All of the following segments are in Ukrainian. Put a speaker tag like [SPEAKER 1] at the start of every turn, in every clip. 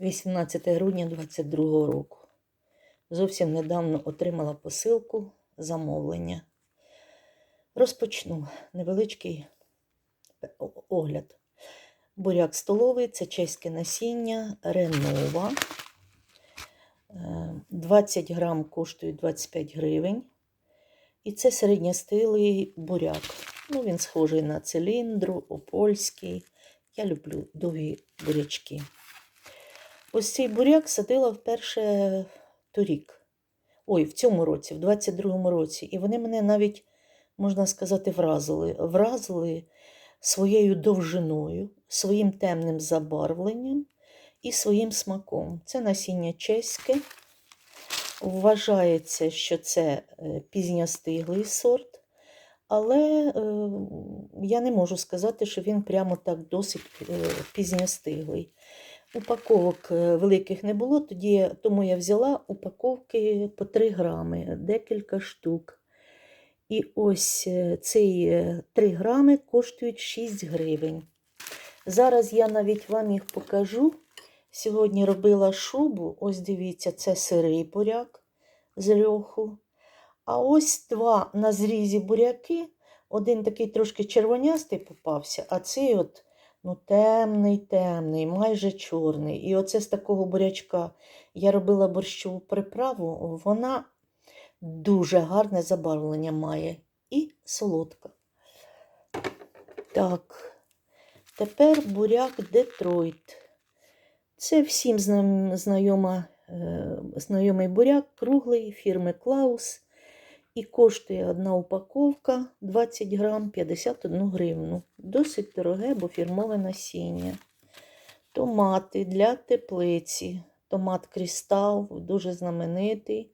[SPEAKER 1] 18 грудня 2022 року. Зовсім недавно отримала посилку замовлення. Розпочну невеличкий огляд. Буряк столовий це чеське насіння Ренова. Е, 20 грам коштує 25 гривень. І це середньостилий буряк. Ну, він схожий на циліндру, опольський. Я люблю довгі бурячки. Ось цей буряк садила вперше торік. Ой, в цьому році, в 22-му році. І вони мене навіть, можна сказати, вразили. Вразили своєю довжиною, своїм темним забарвленням і своїм смаком. Це насіння чеське. Вважається, що це е, пізньостиглий сорт, але е, я не можу сказати, що він прямо так досить е, пізньостиглий. Упаковок е, великих не було, тоді, тому я взяла упаковки по 3 грами, декілька штук. І ось е, ці е, 3 грами коштують 6 гривень. Зараз я навіть вам їх покажу. Сьогодні робила шубу. Ось дивіться, це сирий буряк з льоху. А ось два на зрізі буряки. Один такий трошки червонястий попався, а цей от ну, темний, темний, майже чорний. І оце з такого бурячка я робила борщову приправу. Вона дуже гарне забарвлення має і солодка. Так, тепер буряк Детройт. Це всім знайома, е, знайомий буряк, круглий фірми Клаус. І коштує одна упаковка 20 грам 51 гривну. Досить дороге, бо фірмове насіння. Томати для теплиці. Томат Крістал, дуже знаменитий.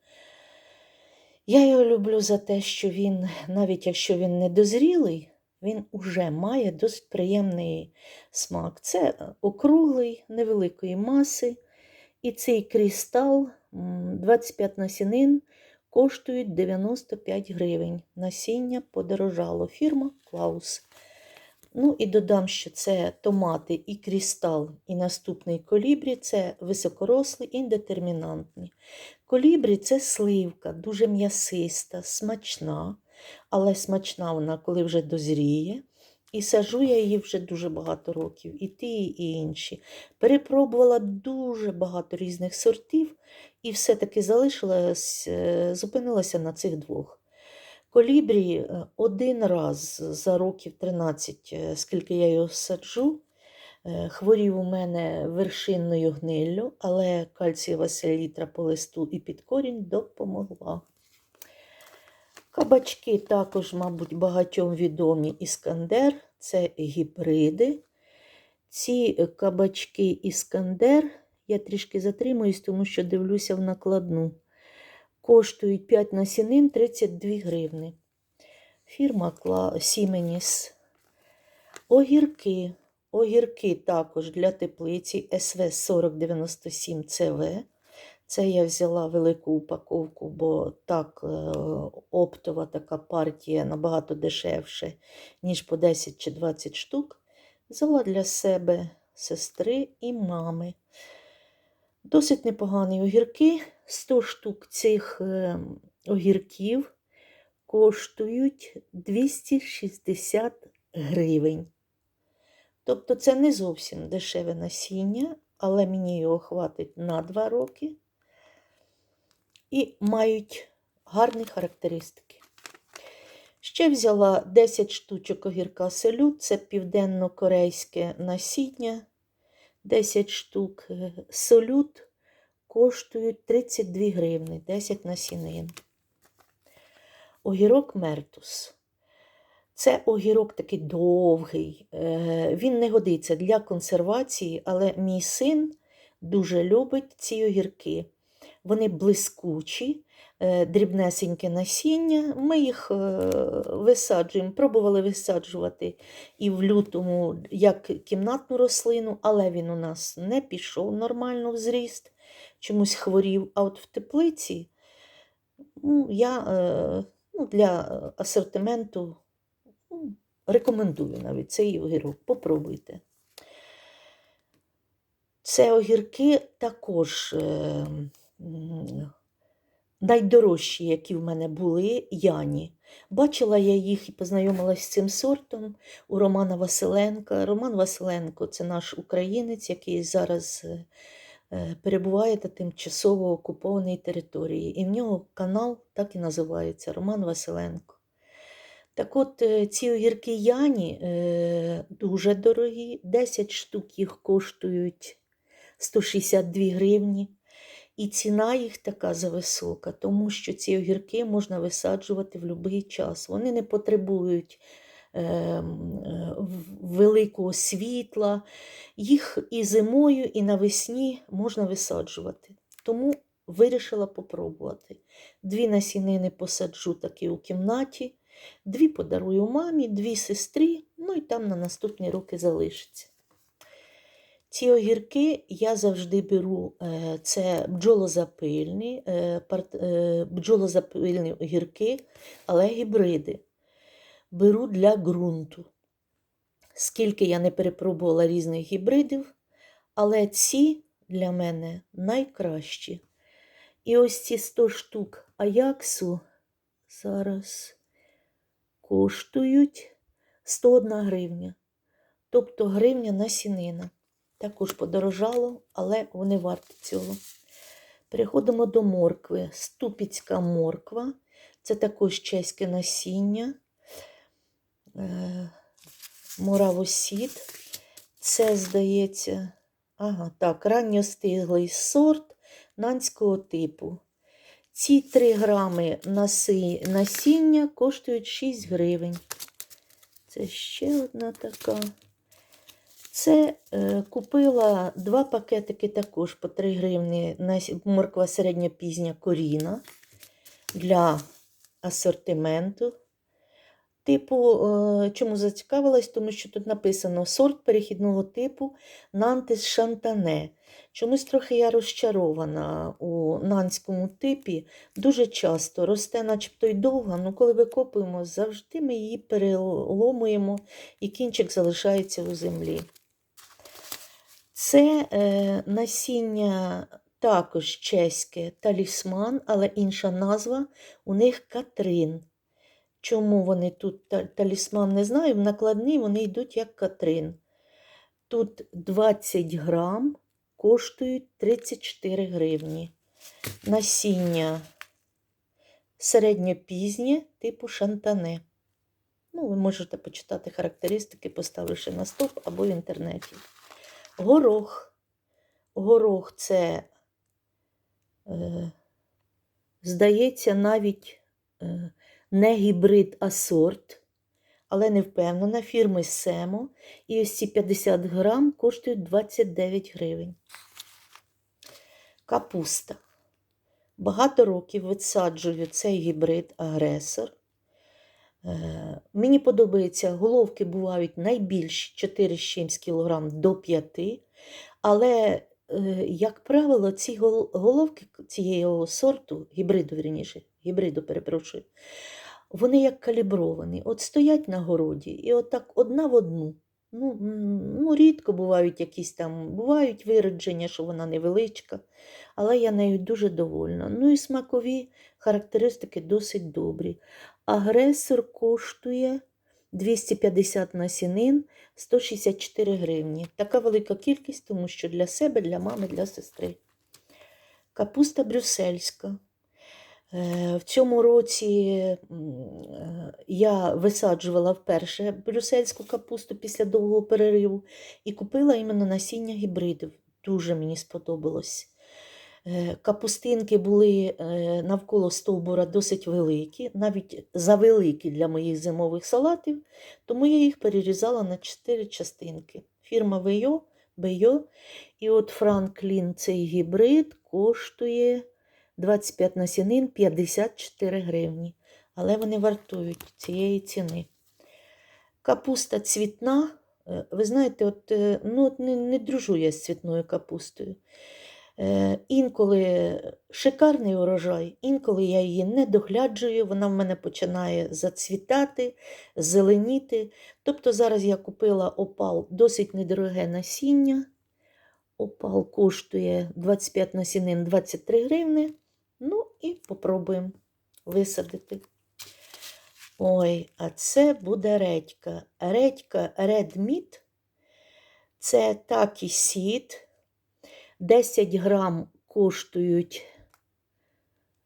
[SPEAKER 1] Я його люблю за те, що він, навіть якщо він не дозрілий, він уже має досить приємний смак. Це округлий, невеликої маси. І цей крістал 25 насінин коштують 95 гривень. Насіння подорожало. Фірма Клаус. Ну і додам, що це томати і крістал, і наступний колібрі це високорослий і індетермінантний. Колібрі це сливка, дуже м'ясиста, смачна, але смачна вона, коли вже дозріє. І сажу я її вже дуже багато років, і ті, і інші. Перепробувала дуже багато різних сортів, і все-таки залишилась, е, зупинилася на цих двох. Колібрі е, один раз за років 13, е, скільки я його саджу, хворів у мене вершинною гниллю, але кальцієва селітра по листу і під корінь допомогла. Кабачки також, мабуть, багатьом відомі Іскандер, це гібриди. Ці кабачки Іскандер, я трішки затримуюсь, тому що дивлюся в накладну. Коштують 5 насінин 32 гривни. Фірма Сіменіс. Огірки. Огірки також для теплиці СВ 4097 ЦВ. Це я взяла велику упаковку, бо так е, оптова така партія набагато дешевше, ніж по 10 чи 20 штук. Взяла для себе сестри і мами. Досить непогані огірки. 100 штук цих е, огірків коштують 260 гривень. Тобто це не зовсім дешеве насіння, але мені його хватить на 2 роки і мають гарні характеристики. Ще взяла 10 штучок огірка селют, це південно-корейське насіння. 10 штук е, солют коштують 32 гривни, 10 насінин. Огірок Мертус. Це огірок такий довгий. е, Він не годиться для консервації, але мій син дуже любить ці огірки. Вони блискучі, дрібнесеньке насіння. Ми їх е, висаджуємо, пробували висаджувати і в лютому як кімнатну рослину, але він у нас не пішов нормально в зріст, чомусь хворів. А от в теплиці ну, я е, ну, для асортименту ну, рекомендую навіть цей огірок. Попробуйте. Це огірки також е, найдорожчі, які в мене були, Яні. Бачила я їх і познайомилася з цим сортом у Романа Василенка. Роман Василенко це наш українець, який зараз е, е, перебуває на тимчасово окупованій території. І в нього канал так і називається Роман Василенко. Так от, е, ці огірки Яні дуже дорогі, 10 штук їх коштують 162 гривні. І ціна їх така зависока, тому що ці огірки можна висаджувати в будь-який час. Вони не потребують е, е, великого світла. Їх і зимою, і навесні можна висаджувати. Тому вирішила попробувати. Дві насінини посаджу таки у кімнаті, дві подарую мамі, дві сестрі, ну і там на наступні роки залишиться. Ці огірки я завжди беру, е, це бджолозапильні, е, е, бджолозапильні огірки, але гібриди. Беру для ґрунту. Скільки я не перепробувала різних гібридів, але ці для мене найкращі. І ось ці 100 штук Аяксу зараз коштують 101 гривня. Тобто гривня насінина. Також подорожало, але вони варті цього. Переходимо до моркви. Ступіцька морква. Це також чеське насіння. Е, Моравосід. Це, здається, ага, так, ранньостиглий сорт нанського типу. Ці 3 грами насіння коштують 6 гривень. Це ще одна така. Це е, купила два пакетики також по 3 гривні морква середньопізня коріна для асортименту. Типу, е, чому зацікавилась? Тому що тут написано сорт перехідного типу Нантис Шантане. Чомусь трохи я розчарована у нанському типі. Дуже часто росте, начебто й довго, але коли викопуємо, завжди ми її переломуємо і кінчик залишається у землі. Це е, насіння також чеське талісман, але інша назва у них Катрин. Чому вони тут талісман не знаю, в накладній вони йдуть як Катрин. Тут 20 грам коштують 34 гривні. Насіння середньопізнє типу шантане. Ну, ви можете почитати характеристики, поставивши на стоп або в інтернеті. Горох. Горох це, е, здається, навіть е, не гібрид, а сорт, але не впевнена, фірми Семо. І ось ці 50 грам коштують 29 гривень. Капуста. Багато років висаджую цей гібрид агресор. Е, Мені подобається, головки бувають найбільші 4 з чимсь кілограм до 5, але, е, як правило, ці головки цієї сорту, гібриду, вірніше, гібриду, перепрошую, вони як калібровані. От стоять на городі і отак одна в одну. Ну, ну, рідко бувають якісь там, бувають виродження, що вона невеличка, але я нею дуже довольна. Ну і смакові характеристики досить добрі. Агресор коштує 250 насінин, 164 гривні. Така велика кількість, тому що для себе, для мами, для сестри. Капуста брюссельська. Е, В цьому році е, я висаджувала вперше брюссельську капусту після довгого перериву і купила іменно насіння гібридів. Дуже мені сподобалось. Е, Капустинки були е, навколо стовбура досить великі, навіть завеликі для моїх зимових салатів, тому я їх перерізала на 4 частинки. Фірма Вейо, Бейо. І от Франклін цей гібрид коштує 25 насінин 54 гривні. Але вони вартують цієї ціни. Капуста цвітна. е, Ви знаєте, от, ну, от не, не дружу я з цвітною капустою. Е, Інколи шикарний урожай, інколи я її не догляджую, вона в мене починає зацвітати, зеленіти. Тобто зараз я купила опал досить недороге насіння. Опал коштує 25 насінин 23 гривни. Ну і попробуємо висадити. Ой, а це буде редька. Редька Red Meat. Це такі сіт. 10 грам коштують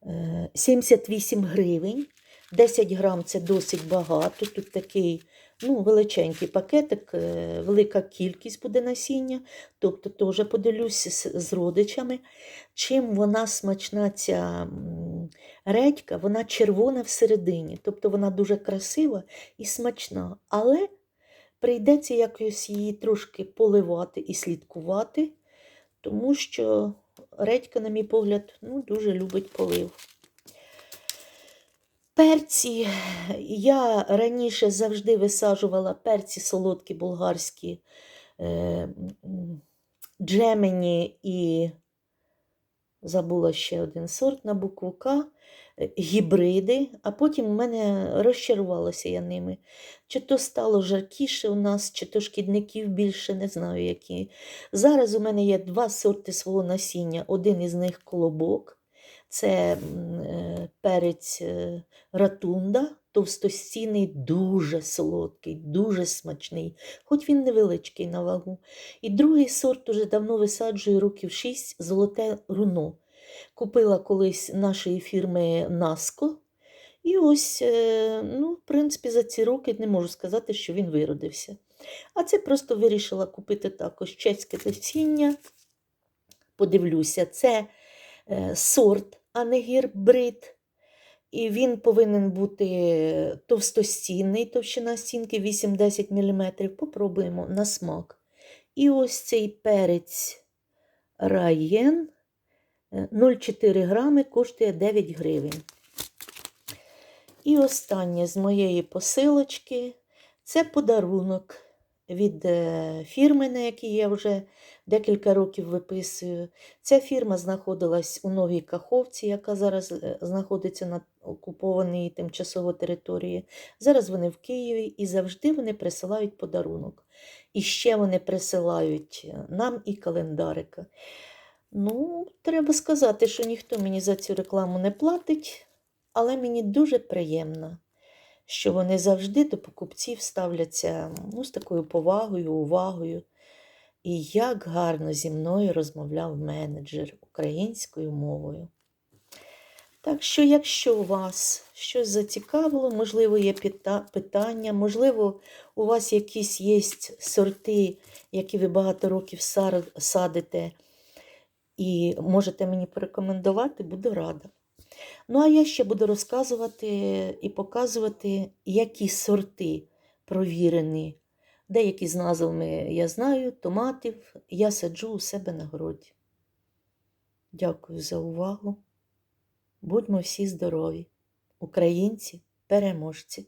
[SPEAKER 1] е, 78 гривень. 10 грам це досить багато. Тут такий ну, величенький пакетик, е, велика кількість буде насіння. Тобто теж поділюся з родичами. Чим вона смачна, ця редька, вона червона всередині. Тобто вона дуже красива і смачна. Але прийдеться якось її трошки поливати і слідкувати, тому що редька, на мій погляд, ну, дуже любить полив. Перці я раніше завжди висаджувала перці солодкі болгарські, е, джемені і забула ще один сорт на букву К, гібриди, а потім в мене розчарувалася я ними. Чи то стало жаркіше у нас, чи то шкідників більше, не знаю які. Зараз у мене є два сорти свого насіння. Один із них колобок. Це е, перець е, ратунда, товстостійний, дуже солодкий, дуже смачний, хоч він невеличкий на вагу. І другий сорт уже давно висаджую років 6 золоте руно. Купила колись нашої фірми Наско. І ось, е, ну, в принципі, за ці роки не можу сказати, що він виродився. А це просто вирішила купити також чеське насіння. Подивлюся, це е, сорт, а не гірбрид. І він повинен бути товстостінний, товщина стінки 8-10 мм. Попробуємо на смак. І ось цей перець раєн 0,4 грами коштує 9 гривень. І останнє з моєї посилочки це подарунок від е, фірми, на якій я вже декілька років виписую. Ця фірма знаходилась у Новій Каховці, яка зараз е, знаходиться на окупованій тимчасово території. Зараз вони в Києві і завжди вони присилають подарунок. І ще вони присилають е, нам і календарика. Ну, треба сказати, що ніхто мені за цю рекламу не платить, але мені дуже приємно, що вони завжди до покупців ставляться ну, з такою повагою, увагою. І як гарно зі мною розмовляв менеджер українською мовою. Так що, якщо у вас щось зацікавило, можливо, є питання, можливо, у вас якісь є сорти, які ви багато років садите, і можете мені порекомендувати, буду рада. Ну, а я ще буду розказувати і показувати, які сорти провірені. Деякі з назвами я знаю, томатів я саджу у себе на городі. Дякую за увагу. Будьмо всі здорові, українці, переможці!